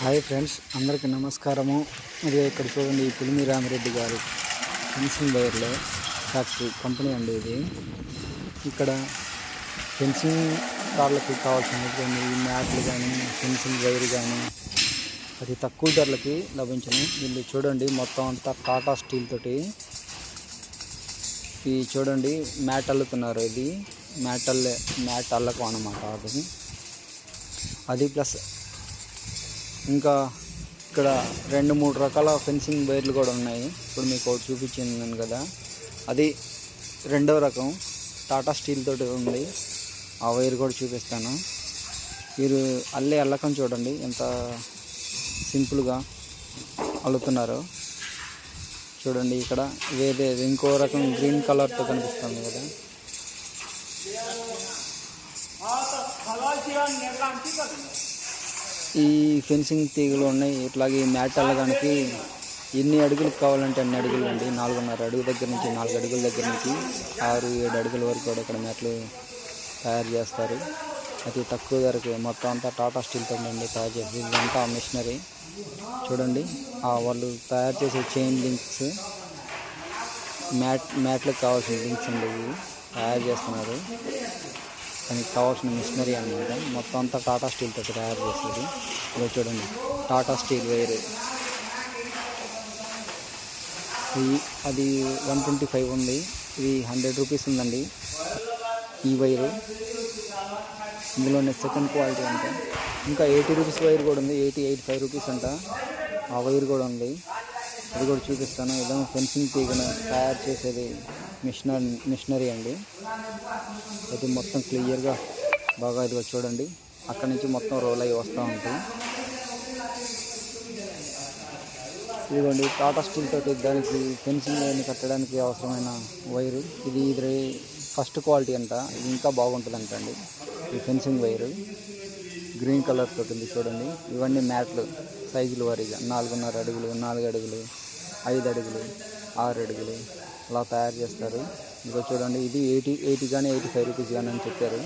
Hi friends అందరికీ నమస్కారము. ఇది ఇక్కడ చూడండి ఈ పులిమి రామిరెడ్డి గారు ఫెన్సింగ్ వైర్లో ఫ్యాక్టరీ కంపెనీ అండి ఇది. ఇక్కడ ఫెన్సింగ్ కార్లకి కావాల్సినటువంటి ఈ మ్యాట్లు కానీ ఫెన్సింగ్ వైర్ కానీ అది తక్కువ ధరలకి లభించను. వీళ్ళు చూడండి మొత్తం అంతా టాటా స్టీల్ తోటి ఈ చూడండి మ్యాట్ అల్లుతున్నారు ఇది. మ్యాట్ అల్లే మ్యాట్ అల్లకం అన్నమాట అది. అది ప్లస్ ఇంకా ఇక్కడ రెండు మూడు రకాల ఫెన్సింగ్ వైర్లు కూడా ఉన్నాయి. ఇప్పుడు మీకు ఒకటి చూపించింది కదా. అది రెండో రకం. టాటా స్టీల్ తోటి ఉంది. ఆ వైర్ కూడా చూపిస్తాను. మీరు అల్లే అల్లకం చూడండి. ఎంత సింపుల్గా అల్లుతున్నారు. చూడండి ఇక్కడ. వేరే ఇంకో రకం గ్రీన్ కలర్తో కనిపిస్తుంది కదా. ఈ ఫెన్సింగ్ తీగలు ఉన్నాయి. ఇట్లాగే ఈ మ్యాట్ అల్లడానికి ఎన్ని అడుగులు కావాలంటే అన్ని అడుగులు అండి. నాలుగున్నర అడుగు దగ్గర నుంచి నాలుగు అడుగుల దగ్గర నుంచి ఆరు ఏడు అడుగుల వరకు కూడా ఇక్కడ మ్యాట్లు తయారు చేస్తారు. అతి తక్కువ ధరకి మొత్తం అంతా టాటా స్టీల్తో అండి తయారు చేసి. ఇదంతా మిషనరీ. చూడండి వాళ్ళు తయారు చేసే చైన్ లింక్స్ మ్యాట్ మ్యాట్లకు కావాల్సిన లింక్స్ అండి ఇవి. తయారు చేస్తున్నారు. దానికి కావాల్సిన మిషనరీ అనమాట మొత్తం అంతా టాటా స్టీల్ తోటి తయారు చేసేది. ఇలా చూడండి టాటా స్టీల్ వైర్ ఇది అది వన్ ట్వంటీ ఫైవ్ ఉంది. ఇది హండ్రెడ్ రూపీస్ ఉందండి. ఈ వైరు ఇందులోనే సెకండ్ క్వాలిటీ అంట. ఇంకా ఎయిటీ రూపీస్ వైర్ కూడా ఉంది. ఎయిటీ ఎయిట్ ఫైవ్ రూపీస్ అంట. ఆ వైర్ కూడా ఉంది. అది కూడా చూపిస్తాను. ఏదో ఫెన్సింగ్ తీగను తయారు చేసేది మిషనరీ మిషనరీ అండి. అది మొత్తం క్లియర్గా బాగా ఇదిగో చూడండి. అక్కడి నుంచి మొత్తం రోల్ అయ్యి వస్తూ ఉంటాయి. ఇదిగోండి టాటా స్టీల్ తోటి దానికి ఫెన్సింగ్ లైన్ కట్టడానికి అవసరమైన వైరు. ఇది ఇది ఫస్ట్ క్వాలిటీ అంట. ఇది ఇంకా బాగుంటుంది అండి. ఈ ఫెన్సింగ్ వైరు. గ్రీన్ కలర్ తోటి ఉంది చూడండి. ఇవన్నీ మ్యాట్లు. సైజులు వారీగా. నాలుగున్నర అడుగులు నాలుగు అడుగులు. ఐదు అడుగులు ఆరు అడుగులు అలా తయారు చేస్తారు. ఇదిగో చూడండి ఇది ఎయిటీ ఎయిటీ కానీ ఎయిటీ ఫైవ్ రూపీస్ కానీ అని చెప్పారు.